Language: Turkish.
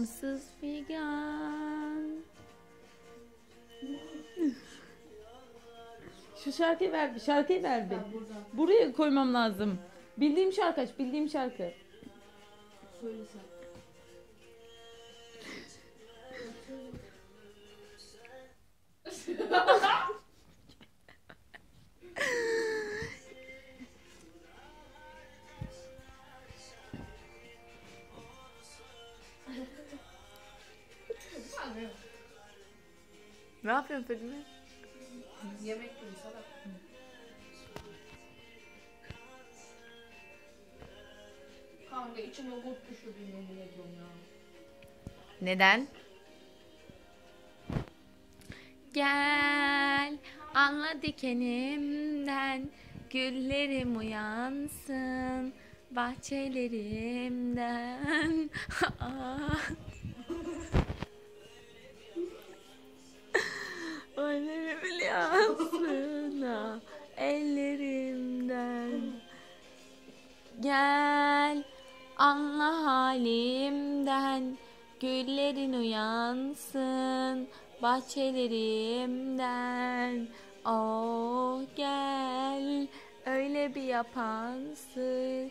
Arsız figan. Şu şarkıyı ver bir, şarkıyı ver bir. Buraya koymam lazım. Bildiğim şarkı aç, bildiğim şarkı. Ne yapıyorsun Fadime? Yemek mi salak? Kanka içime kurt düşürdü yemin ediyorum ya. Neden? Gel anla dikenimden Güllerim uyansın bahçelerimden Gel anla halimden. Güllerin uyansın bahçelerimden. Oh gel öyle bir yapansın